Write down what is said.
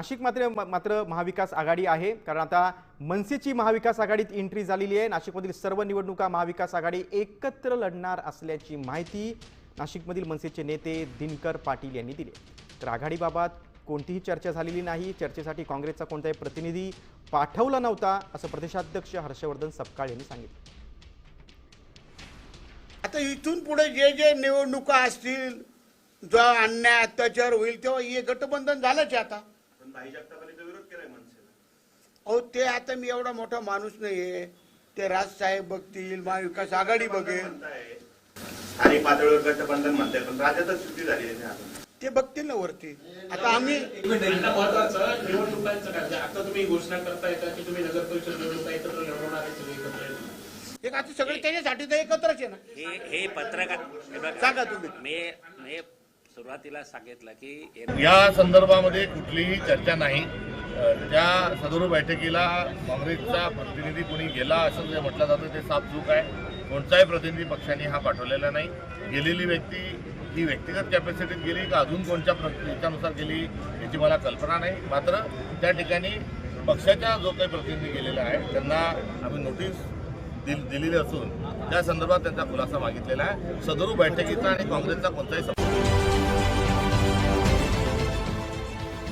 नाशिक मात्र मात्र महाविकास आघाडी आहे. कारण आता मनसेची महाविकास आघाडीत एंट्री झालेली आहे. नाशिकमधील सर्व निवडणुका महाविकास आघाडी एकत्र लढणार असल्याची माहिती नाशिकमधील मनसेचे नेते दिनकर पाटील यांनी दिली तर आघाडीबाबत कोणतीही चर्चा झालेली नाही. चर्चेसाठी काँग्रेसचा कोणताही प्रतिनिधी पाठवला नव्हता असं प्रदेशाध्यक्ष हर्षवर्धन सपकाळ यांनी सांगितलं. आता इथून पुढे जे जे निवडणुका असतील जो अन्याय अत्याचार होईल तेव्हा हे गटबंधन झालंच आहे आता. भाई जगतापाने तो विरोध केलाय मनसेला. अहो ते आता मी एवढा मोठा माणूस नाहीये. ते राजसाहेब बघतील महाविकास आघाडी बघेल. स्थानिक पातळीवर गटबंधन म्हणताय पण राज्यातच सुट्टी झाली आहे. ते बघतील ना वरती. आता आम्ही महत्वाचं निवडणुकांचं काय? म्हणजे आता तुम्ही घोषणा करताय का की तुम्ही नगर परिषद निवडणुका एकत्र लढवणार आहे सगळे एकत्र? एक आता सगळे त्याच्यासाठी तर एकत्रच आहे ना. हे हे पत्रकार हे सांगा तुम्ही. मी मी सुरुवातीला सांगितलं की या संदर्भामध्ये कुठलीही चर्चा नाही. त्या सदर बैठकीला काँग्रेसचा प्रतिनिधी कोणी गेला असं जे म्हटलं जातं ते साफ चूक आहे. कोणताही प्रतिनिधी पक्षाने हा पाठवलेला नाही. गेलेली व्यक्ती ही व्यक्तिगत कॅपॅसिटीत गेली का अजून कोणत्या याच्यानुसार गेली याची मला कल्पना नाही. मात्र त्या ठिकाणी पक्षाचा जो काही प्रतिनिधी गेलेला आहे त्यांना आम्ही नोटीस दिल दिलेली असून त्या संदर्भात त्यांचा खुलासा मागितलेला आहे. सदरू बैठकीचा आणि काँग्रेसचा कोणताही